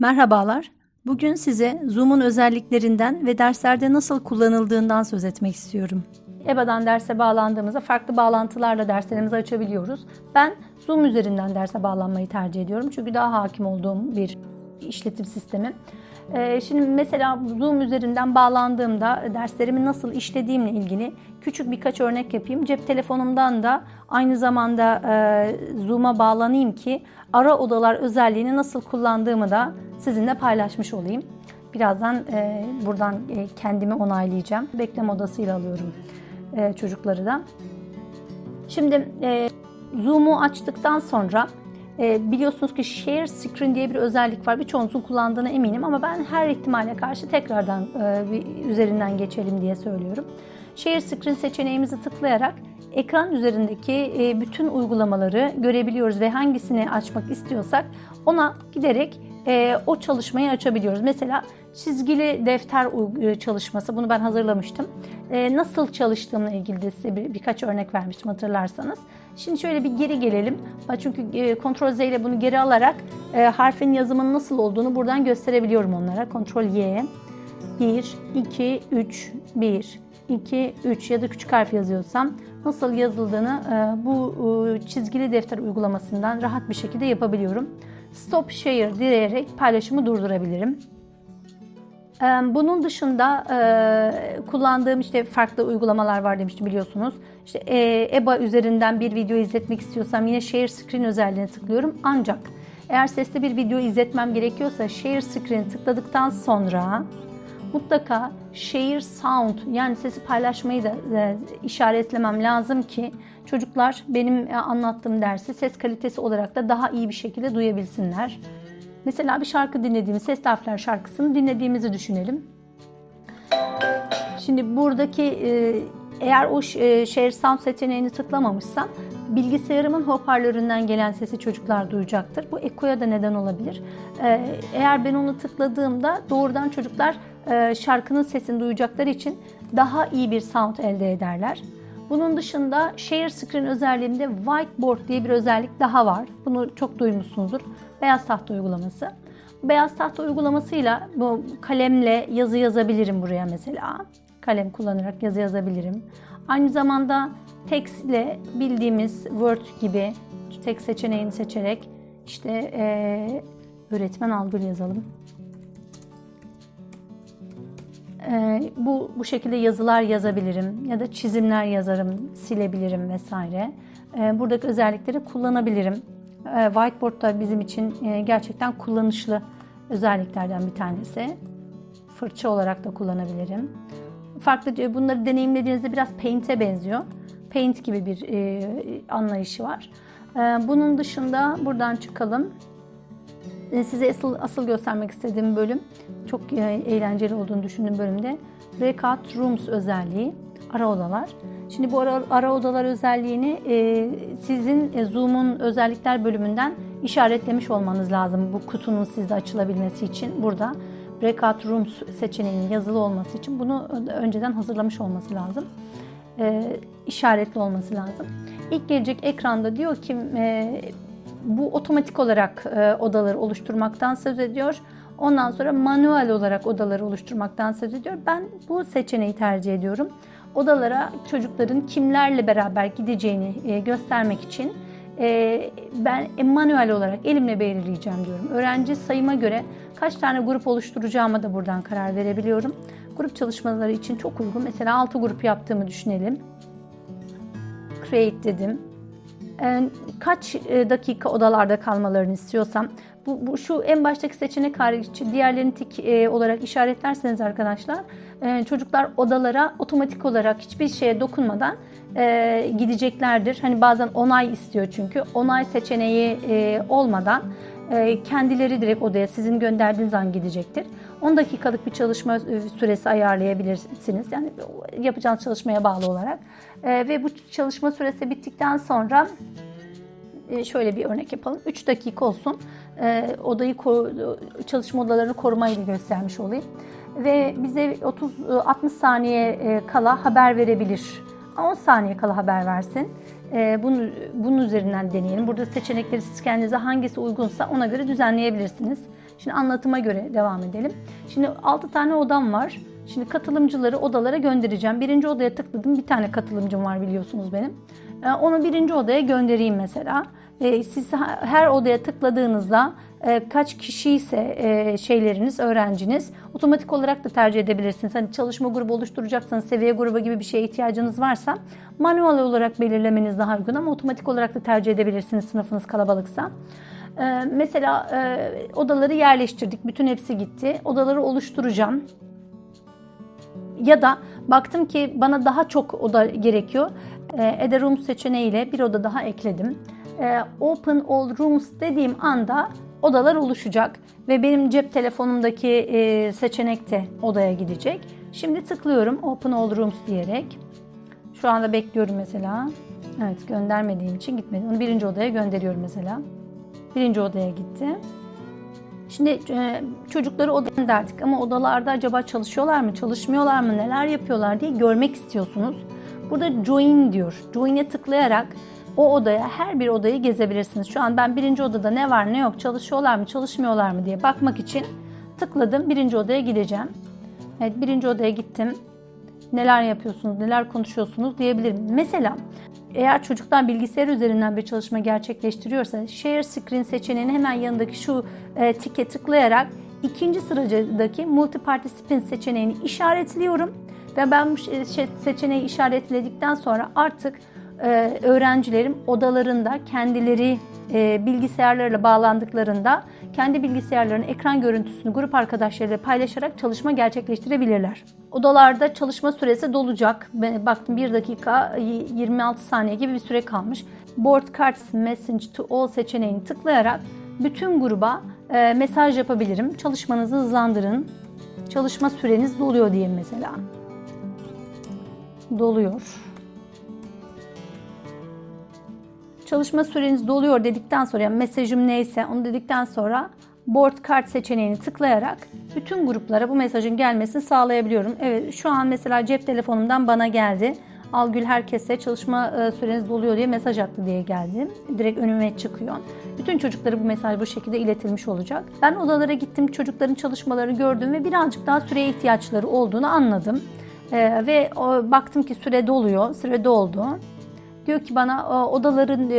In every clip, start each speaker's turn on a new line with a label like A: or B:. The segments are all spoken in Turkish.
A: Merhabalar. Bugün size Zoom'un özelliklerinden ve derslerde nasıl kullanıldığından söz etmek istiyorum. EBA'dan derse bağlandığımızda farklı bağlantılarla derslerimizi açabiliyoruz. Ben Zoom üzerinden derse bağlanmayı tercih ediyorum çünkü daha hakim olduğum bir işletim sistemi. Ee, Şimdi mesela Zoom üzerinden bağlandığımda derslerimi nasıl işlediğimle ilgili küçük birkaç örnek yapayım. Cep telefonumdan da aynı zamanda e, Zoom'a bağlanayım ki ara odalar özelliğini nasıl kullandığımı da sizinle paylaşmış olayım. Birazdan e, buradan e, kendimi onaylayacağım. Bekleme odasıyla alıyorum çocukları da. Şimdi Zoom'u açtıktan sonra e, biliyorsunuz ki Share Screen diye bir özellik var. Birçoğunuzun kullandığına eminim ama ben her ihtimale karşı tekrardan e, bir üzerinden geçelim diye söylüyorum. Share Screen seçeneğimizi tıklayarak ekran üzerindeki e, bütün uygulamaları görebiliyoruz ve hangisini açmak istiyorsak ona giderek e, o çalışmayı açabiliyoruz. Mesela çizgili defter e, çalışması bunu ben hazırlamıştım. E, nasıl çalıştığımla ilgili de size bir, birkaç örnek vermiştim hatırlarsanız. Şimdi şöyle bir geri gelelim. Çünkü e, Ctrl Z ile bunu geri alarak e, harfin yazımının nasıl olduğunu buradan gösterebiliyorum onlara. Ctrl Y 1, 2, 3, 1, 2, 3 ya da küçük harf yazıyorsam nasıl yazıldığını e, bu e, çizgili defter uygulamasından rahat bir şekilde yapabiliyorum. Stop Share diyerek paylaşımı durdurabilirim. Bunun dışında e, kullandığım işte farklı uygulamalar var demiştim biliyorsunuz. İşte e, EBA üzerinden bir video izletmek istiyorsam yine Share Screen özelliğine tıklıyorum. Ancak eğer sesli bir video izletmem gerekiyorsa Share Screen tıkladıktan sonra mutlaka Share Sound yani sesi paylaşmayı da e, işaretlemem lazım ki çocuklar benim e, anlattığım dersi ses kalitesi olarak da daha iyi bir şekilde duyabilsinler. Mesela bir şarkı dinlediğimiz, Ses Harfler şarkısını dinlediğimizi düşünelim. Şimdi buradaki e, eğer o Share Sound seçeneğini tıklamamışsam bilgisayarımın hoparlöründen gelen sesi çocuklar duyacaktır. Bu ekoya da neden olabilir. E, Eğer ben onu tıkladığımda doğrudan çocuklar şarkının sesini duyacakları için daha iyi bir sound elde ederler. Bunun dışında Share Screen özelliğinde Whiteboard diye bir özellik daha var. Bunu çok duymuşsunuzdur. Beyaz tahta uygulaması. Beyaz tahta uygulamasıyla bu kalemle yazı yazabilirim buraya mesela. Kalem kullanarak yazı yazabilirim. Aynı zamanda text ile bildiğimiz Word gibi text seçeneğini seçerek işte eee, öğretmen Algül yazalım. Ee, bu bu şekilde yazılar yazabilirim ya da çizimler yazarım, silebilirim vesaire. Ee, buradaki özellikleri kullanabilirim. Ee, whiteboard da bizim için e, gerçekten kullanışlı özelliklerden bir tanesi. Fırça olarak da kullanabilirim. Farklı bunları deneyimlediğinizde biraz Paint'e benziyor. Paint gibi bir e, anlayışı var. Bunun dışında buradan çıkalım. E, Size asıl, asıl göstermek istediğim bölüm, çok e, eğlenceli olduğunu düşündüğüm bölümde Breakout Rooms özelliği, ara odalar. Şimdi bu ara, ara odalar özelliğini e, sizin e, Zoom'un özellikler bölümünden işaretlemiş olmanız lazım. Bu kutunun sizde açılabilmesi için burada Breakout Rooms seçeneğinin yazılı olması için bunu önceden hazırlamış olması lazım. E, işaretli olması lazım. İlk gelecek ekranda diyor ki e, bu otomatik olarak e, odaları oluşturmaktan söz ediyor. Ondan sonra manuel olarak odaları oluşturmaktan söz ediyor. Ben bu seçeneği tercih ediyorum. Odalara çocukların kimlerle beraber gideceğini e, göstermek için e, ben manuel olarak elimle belirleyeceğim diyorum. Öğrenci sayıma göre kaç tane grup oluşturacağıma da buradan karar verebiliyorum. Grup çalışmaları için çok uygun. Mesela 6 grup yaptığımı düşünelim. Create dedim. E, kaç e, dakika odalarda kalmalarını istiyorsam bu, bu şu en baştaki seçenek hariç diğerlerini tik e, olarak işaretlerseniz arkadaşlar e, çocuklar odalara otomatik olarak hiçbir şeye dokunmadan e, gideceklerdir. Hani bazen onay istiyor çünkü onay seçeneği e, olmadan kendileri direkt odaya sizin gönderdiğiniz an gidecektir. 10 dakikalık bir çalışma e, süresi ayarlayabilirsiniz. Yani yapacağınız çalışmaya bağlı olarak. E, ve bu çalışma süresi bittikten sonra e, şöyle bir örnek yapalım. 3 dakika olsun. E, odayı çalışma odalarını korumayı göstermiş olayım. Ve bize 30 e, 60 saniye kala haber verebilir. 10 saniye kala haber versin. E, Bunu, bunun üzerinden deneyelim. Burada seçenekleri siz kendinize hangisi uygunsa ona göre düzenleyebilirsiniz. Şimdi anlatıma göre devam edelim. Şimdi 6 tane odam var. Şimdi katılımcıları odalara göndereceğim. Birinci odaya tıkladım. Bir tane katılımcım var biliyorsunuz benim. Ee, Onu birinci odaya göndereyim mesela. Ee, Siz her odaya tıkladığınızda e, kaç kişi ise e, şeyleriniz, öğrenciniz otomatik olarak da tercih edebilirsiniz. Hani çalışma grubu oluşturacaksanız, seviye grubu gibi bir şeye ihtiyacınız varsa manuel olarak belirlemeniz daha uygun ama otomatik olarak da tercih edebilirsiniz sınıfınız kalabalıksa. Ee, Mesela e, odaları yerleştirdik. Bütün hepsi gitti. Odaları oluşturacağım. Ya da baktım ki bana daha çok oda gerekiyor. E, Add a Room seçeneğiyle bir oda daha ekledim. E, Open All Rooms dediğim anda odalar oluşacak ve benim cep telefonumdaki e, seçenek de odaya gidecek. Şimdi tıklıyorum Open All Rooms diyerek. Şu anda bekliyorum mesela. Evet göndermediğim için gitmedi. Onu birinci odaya gönderiyorum mesela. Birinci odaya gitti. Şimdi çocukları odaya gönderdik ama odalarda acaba çalışıyorlar mı, çalışmıyorlar mı, neler yapıyorlar diye görmek istiyorsunuz. Burada join diyor. Join'e tıklayarak o odaya, her bir odayı gezebilirsiniz. Şu an ben birinci odada ne var ne yok, çalışıyorlar mı, çalışmıyorlar mı diye bakmak için tıkladım. Birinci odaya gideceğim. Evet birinci odaya gittim. Neler yapıyorsunuz, neler konuşuyorsunuz diyebilirim. Mesela eğer çocuklar bilgisayar üzerinden bir çalışma gerçekleştiriyorsa Share Screen seçeneğinin hemen yanındaki şu e, tike tıklayarak ikinci sıracadaki Multi Participant seçeneğini işaretliyorum ve ben bu seçeneği işaretledikten sonra artık e, öğrencilerim odalarında kendileri e, bilgisayarlarla bağlandıklarında kendi bilgisayarlarının ekran görüntüsünü grup arkadaşlarıyla paylaşarak çalışma gerçekleştirebilirler. Odalarda çalışma süresi dolacak. Ben baktım 1 dakika y- 26 saniye gibi bir süre kalmış. Board Cards Message to All seçeneğini tıklayarak bütün gruba e, mesaj yapabilirim. Çalışmanızı hızlandırın. Çalışma süreniz doluyor diye mesela. Doluyor. çalışma süreniz doluyor dedikten sonra yani mesajım neyse onu dedikten sonra board kart seçeneğini tıklayarak bütün gruplara bu mesajın gelmesini sağlayabiliyorum. Evet şu an mesela cep telefonumdan bana geldi. Algül herkese çalışma e, süreniz doluyor diye mesaj attı diye geldi. Direkt önüme çıkıyor. Bütün çocuklara bu mesaj bu şekilde iletilmiş olacak. Ben odalara gittim, çocukların çalışmalarını gördüm ve birazcık daha süreye ihtiyaçları olduğunu anladım. E, ve o, baktım ki süre doluyor, süre doldu. Diyor ki bana "Aa, odaların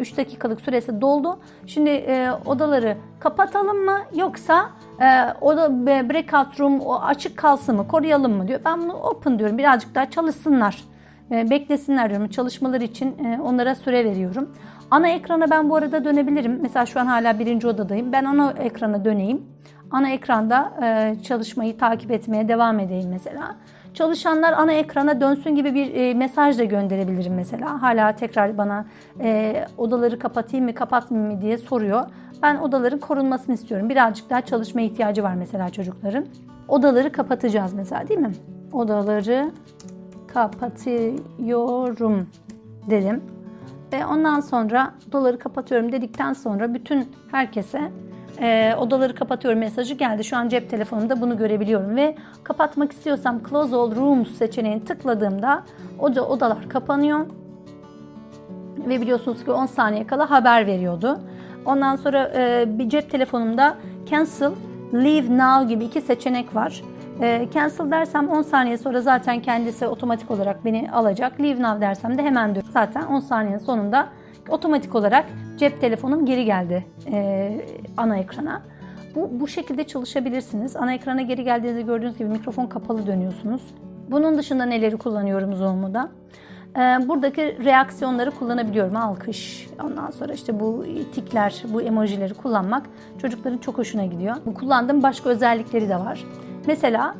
A: 3 dakikalık süresi doldu. Şimdi e, odaları kapatalım mı yoksa e, oda breakout room o açık kalsın mı koruyalım mı diyor. Ben bunu open diyorum birazcık daha çalışsınlar. E, Beklesinler diyorum çalışmaları için e, onlara süre veriyorum. Ana ekrana ben bu arada dönebilirim. Mesela şu an hala birinci odadayım. Ben ana ekrana döneyim. Ana ekranda e, çalışmayı takip etmeye devam edeyim mesela. Çalışanlar ana ekrana dönsün gibi bir e, mesaj da gönderebilirim mesela. Hala tekrar bana e, odaları kapatayım mı kapatmayayım mı diye soruyor. Ben odaların korunmasını istiyorum. Birazcık daha çalışma ihtiyacı var mesela çocukların. Odaları kapatacağız mesela değil mi? Odaları kapatıyorum dedim. Ve ondan sonra odaları kapatıyorum dedikten sonra bütün herkese e, odaları kapatıyorum mesajı geldi. Şu an cep telefonumda bunu görebiliyorum ve kapatmak istiyorsam Close All Rooms seçeneğini tıkladığımda oda, odalar kapanıyor. Ve biliyorsunuz ki 10 saniye kala haber veriyordu. Ondan sonra e, bir cep telefonumda Cancel, Leave Now gibi iki seçenek var. E, cancel dersem 10 saniye sonra zaten kendisi otomatik olarak beni alacak. Leave Now dersem de hemen diyor. Zaten 10 saniyenin sonunda otomatik olarak cep telefonum geri geldi e, ana ekrana. Bu, bu şekilde çalışabilirsiniz. Ana ekrana geri geldiğinizde gördüğünüz gibi mikrofon kapalı dönüyorsunuz. Bunun dışında neleri kullanıyorum Zoom'da? Ee, buradaki reaksiyonları kullanabiliyorum. Alkış, ondan sonra işte bu tikler, bu emojileri kullanmak çocukların çok hoşuna gidiyor. Bu kullandığım başka özellikleri de var. Mesela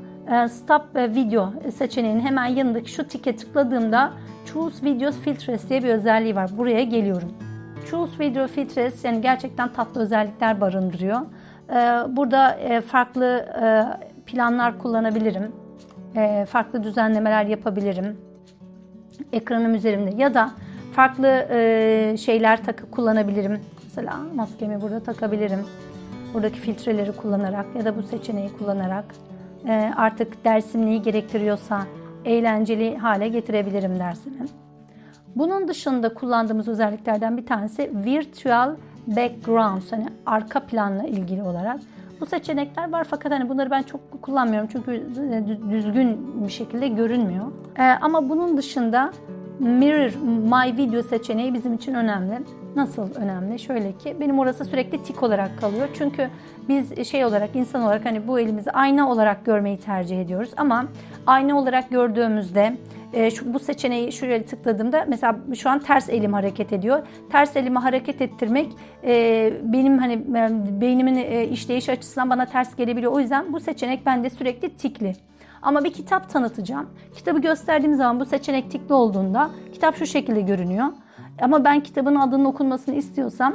A: Stop Video seçeneğinin hemen yanındaki şu tike tıkladığımda Choose Videos Filters diye bir özelliği var. Buraya geliyorum. Choose Video Filters yani gerçekten tatlı özellikler barındırıyor. Ee, Burada e, farklı e, planlar kullanabilirim. E, Farklı düzenlemeler yapabilirim ekranım üzerinde ya da farklı e, şeyler takı kullanabilirim. Mesela maskemi burada takabilirim. Buradaki filtreleri kullanarak ya da bu seçeneği kullanarak e, artık dersim neyi gerektiriyorsa eğlenceli hale getirebilirim dersimi. Bunun dışında kullandığımız özelliklerden bir tanesi virtual background yani arka planla ilgili olarak. Bu seçenekler var fakat hani bunları ben çok kullanmıyorum çünkü e, dü- düzgün bir şekilde görünmüyor. Ee, ama bunun dışında Mirror My Video seçeneği bizim için önemli. Nasıl önemli? Şöyle ki benim orası sürekli tik olarak kalıyor. Çünkü biz şey olarak insan olarak hani bu elimizi ayna olarak görmeyi tercih ediyoruz ama ayna olarak gördüğümüzde e, şu, bu seçeneği şuraya tıkladığımda mesela şu an ters elim hareket ediyor. Ters elimi hareket ettirmek e, benim hani e, beynimin e, işleyiş açısından bana ters gelebiliyor. O yüzden bu seçenek bende sürekli tikli. Ama bir kitap tanıtacağım. Kitabı gösterdiğim zaman bu seçenek tikli olduğunda kitap şu şekilde görünüyor. Ama ben kitabın adının okunmasını istiyorsam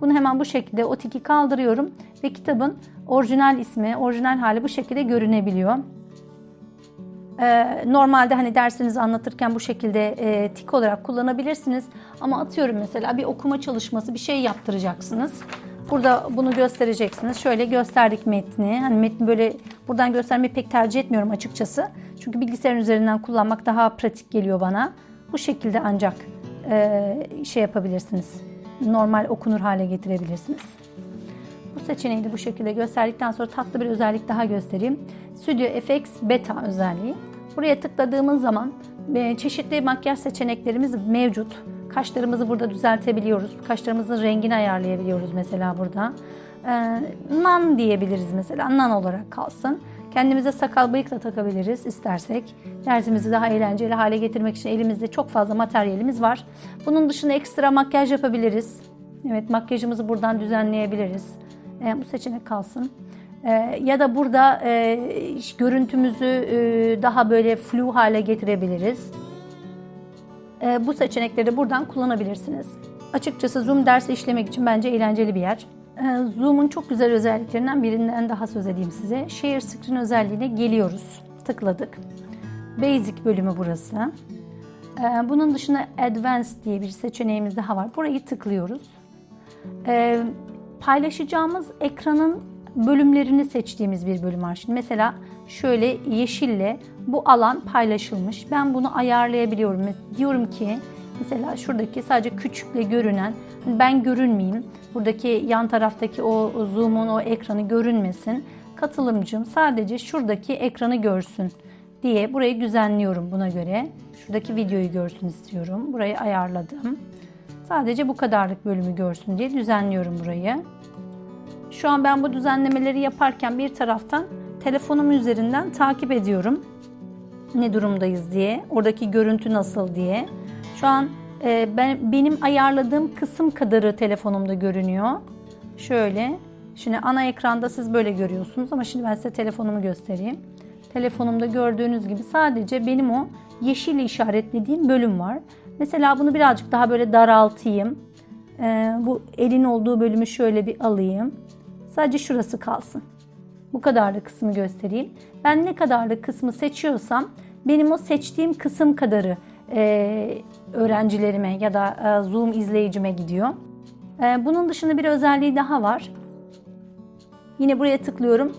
A: bunu hemen bu şekilde o tiki kaldırıyorum ve kitabın orijinal ismi, orijinal hali bu şekilde görünebiliyor. Ee, normalde hani dersinizi anlatırken bu şekilde e, tik olarak kullanabilirsiniz. Ama atıyorum mesela bir okuma çalışması bir şey yaptıracaksınız. Burada bunu göstereceksiniz. Şöyle gösterdik metni. Hani metni böyle buradan göstermeyi pek tercih etmiyorum açıkçası. Çünkü bilgisayarın üzerinden kullanmak daha pratik geliyor bana. Bu şekilde ancak şey yapabilirsiniz. Normal okunur hale getirebilirsiniz. Bu seçeneği de bu şekilde gösterdikten sonra tatlı bir özellik daha göstereyim. Studio FX Beta özelliği. Buraya tıkladığımız zaman e, çeşitli makyaj seçeneklerimiz mevcut. Kaşlarımızı burada düzeltebiliyoruz. Kaşlarımızın rengini ayarlayabiliyoruz mesela burada. Ee, nan diyebiliriz mesela. Nan olarak kalsın. Kendimize sakal bıyık da takabiliriz istersek. Dersimizi daha eğlenceli hale getirmek için elimizde çok fazla materyalimiz var. Bunun dışında ekstra makyaj yapabiliriz. Evet makyajımızı buradan düzenleyebiliriz. Ee, bu seçenek kalsın. Ee, ya da burada e, görüntümüzü e, daha böyle flu hale getirebiliriz. Ee, bu seçenekleri buradan kullanabilirsiniz. Açıkçası Zoom dersi işlemek için bence eğlenceli bir yer. Ee, Zoom'un çok güzel özelliklerinden birinden daha söz edeyim size. Share Screen özelliğine geliyoruz. Tıkladık. Basic bölümü burası. Ee, Bunun dışında Advanced diye bir seçeneğimiz daha var. Burayı tıklıyoruz. Ee, Paylaşacağımız ekranın bölümlerini seçtiğimiz bir bölüm var. Şimdi mesela şöyle yeşille bu alan paylaşılmış. Ben bunu ayarlayabiliyorum. Diyorum ki mesela şuradaki sadece küçükle görünen ben görünmeyeyim. Buradaki yan taraftaki o zoom'un o ekranı görünmesin. Katılımcım sadece şuradaki ekranı görsün diye burayı düzenliyorum buna göre. Şuradaki videoyu görsün istiyorum. Burayı ayarladım. Sadece bu kadarlık bölümü görsün diye düzenliyorum burayı. Şu an ben bu düzenlemeleri yaparken bir taraftan telefonum üzerinden takip ediyorum. Ne durumdayız diye, oradaki görüntü nasıl diye. Şu an e, ben benim ayarladığım kısım kadarı telefonumda görünüyor. Şöyle. Şimdi ana ekranda siz böyle görüyorsunuz ama şimdi ben size telefonumu göstereyim. Telefonumda gördüğünüz gibi sadece benim o yeşil işaretlediğim bölüm var. Mesela bunu birazcık daha böyle daraltayım. Ee, bu elin olduğu bölümü şöyle bir alayım. Sadece şurası kalsın. Bu kadarlık kısmı göstereyim. Ben ne kadarlık kısmı seçiyorsam benim o seçtiğim kısım kadarı öğrencilerime ya da e, Zoom izleyicime gidiyor. E, bunun dışında bir özelliği daha var. Yine buraya tıklıyorum.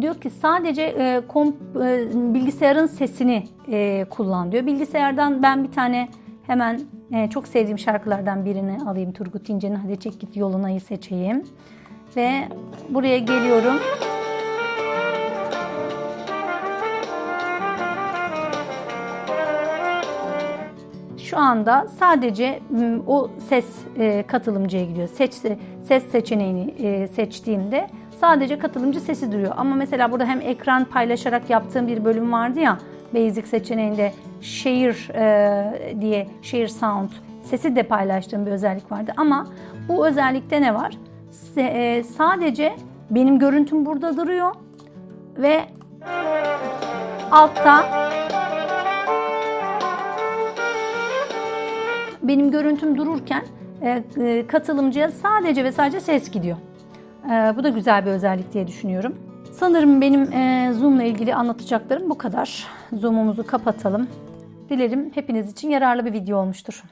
A: Diyor ki sadece e, komp, e, bilgisayarın sesini e, kullan diyor. Bilgisayardan ben bir tane hemen e, çok sevdiğim şarkılardan birini alayım. Turgut İnce'nin Hadi Çek Git Yoluna'yı seçeyim. Ve buraya geliyorum. Şu anda sadece o ses e, katılımcıya gidiyor. Seç, ses seçeneğini e, seçtiğimde sadece katılımcı sesi duruyor. Ama mesela burada hem ekran paylaşarak yaptığım bir bölüm vardı ya Basic seçeneğinde Share e, diye Share Sound sesi de paylaştığım bir özellik vardı. Ama bu özellikte ne var? Sadece benim görüntüm burada duruyor ve altta benim görüntüm dururken e, e, katılımcıya sadece ve sadece ses gidiyor. E, bu da güzel bir özellik diye düşünüyorum. Sanırım benim Zoom'la ilgili anlatacaklarım bu kadar. Zoom'umuzu kapatalım. Dilerim hepiniz için yararlı bir video olmuştur.